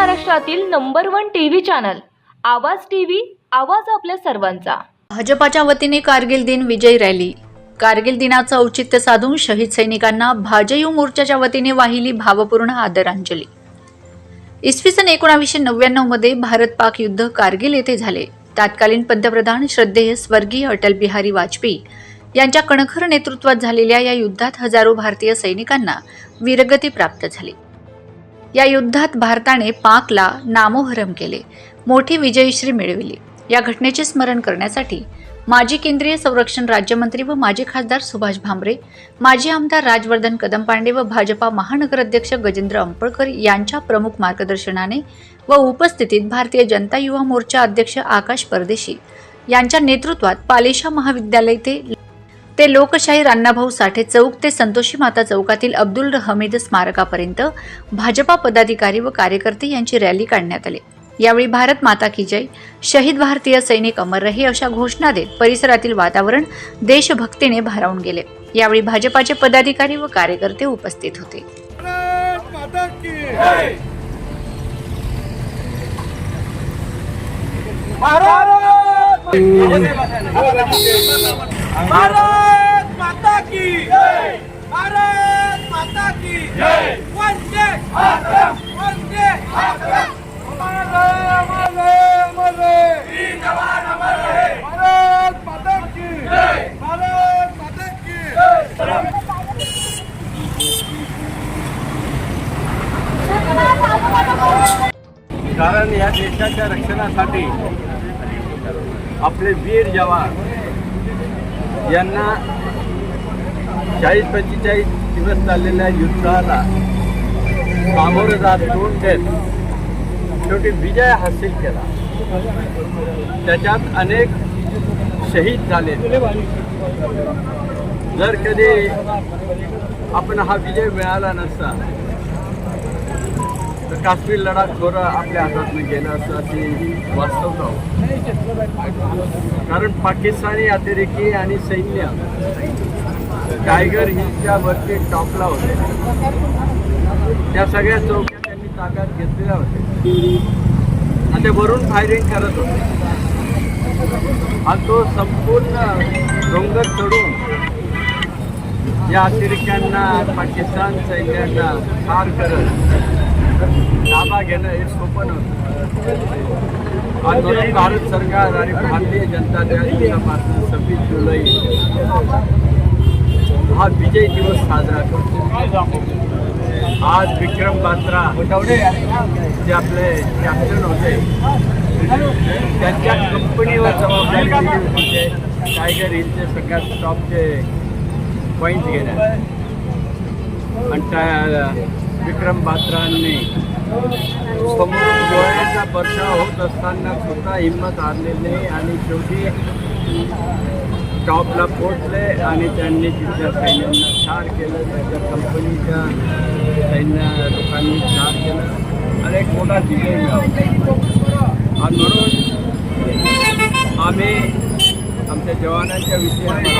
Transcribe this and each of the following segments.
महाराष्ट्रातील number one TV channel Awaaz TV Awaaz आपल्या सर्वांचा. भाजपाच्या वतीने कारगिल दिन विजय रॅली. कारगिल दिनाचं औचित्य साधून शहीद सैनिकांना भाजयू मोर्चाच्या वतीने वाहिली भावपूर्ण आदरांजली. इसवी सन एकोणावीसशे नव्याण्णवमध्ये भारत पाक युद्ध कारगिल येथे झाले. तत्कालीन पंतप्रधान श्रद्धेय स्वर्गीय अटल बिहारी वाजपेयी यांच्या कणखर नेतृत्वात झालेल्या या युद्धात हजारो भारतीय सैनिकांना वीरगती प्राप्त झाली. या युद्धात भारताने पाकला नामोहरम केले. मोठी विजयश्री मिळविली. या घटनेचे स्मरण करण्यासाठी माजी केंद्रीय संरक्षण राज्यमंत्री व माजी खासदार सुभाष भामरे माजी आमदार राजवर्धन कदम पांडे व भाजपा महानगर अध्यक्ष गजेंद्र अंपळकर यांच्या प्रमुख मार्गदर्शनाने व उपस्थितीत भारतीय जनता युवा मोर्चा अध्यक्ष आकाश परदेशी यांच्या नेतृत्वात पालेशा महाविद्यालय ते ते लोकशाही अण्णाभाऊ साठे चौक ते संतोषी माता चौकातील अब्दुल हमीद स्मारकापर्यंत भाजपा पदाधिकारी व कार्यकर्ते यांची रॅली काढण्यात आली. यावेळी भारत माता की जय शहीद भारतीय सैनिक अमर रहे अशा घोषणा देत परिसरातील वातावरण देशभक्तीने भारावून गेले. यावेळी भाजपाचे पदाधिकारी व कार्यकर्ते उपस्थित होते. भारत भारत माता की भारत माता की वंदे वंदे भारत माता की भारत माता की कारण या देशाच्या रक्षणासाठी आपले वीर जवान यांना चाळीस पंचेचाळीस दिवस चाललेल्या युद्धाला सामोरं जात दोन देत. शेवटी विजय हासिल केला. त्याच्यात अनेक शहीद झाले. जर कधी आपण हा विजय मिळाला नसता तर काश्मीर लडाख थोडं आपल्या हातातून गेलं असं असे वास्तव कारण पाकिस्तानी अतिरेकी आणि सैन्य टायगर हिलच्या वरती टॉपला होते. त्या सगळ्या चौक्या त्यांनी ताब्यात घेतलेल्या होत्या. आणि ते वरून फायरिंग करत होते. आणि तो संपूर्ण डोंगर चढून या अतिरेक्यांना पाकिस्तान सैन्यांना ठार करत ताबा घेणं हे सोपं नव्हतं. आणि भारत सरकार आणि भारतीय जनता त्या सव्वीस जुलै हा विजय दिवस साजरा करतो. आज विक्रम बात्रा जे आपले कॅप्टन होते त्यांच्या कंपनीवर जबाबदारी होते. टायगर हिलचे सगळ्यात टॉपचे पॉईंट घेण्यात. आणि त्या विक्रम बात्रांनी समोर गोळ्याचा होत असताना सुद्धा हिंमत हारलेली नाही आणि शेवटी टॉपला पोचले आणि त्यांनी तिथल्या सैन्यांना ठार केलं त्याच्या कंपनीच्या सैन्य लोकांनी ठार केलं. आणि एक मोठा विजय मिळाला आणि म्हणून आम्ही आमच्या जवानांच्या विषयामध्ये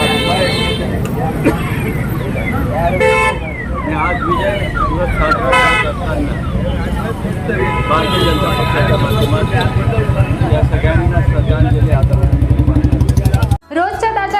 आज विजय दिवस साजरा करत असताना भारतीय जनता पक्षाच्या माध्यमातून या सगळ्यांना श्रद्धांजली आदरांजली वाहतो. रोजच्या ताज्या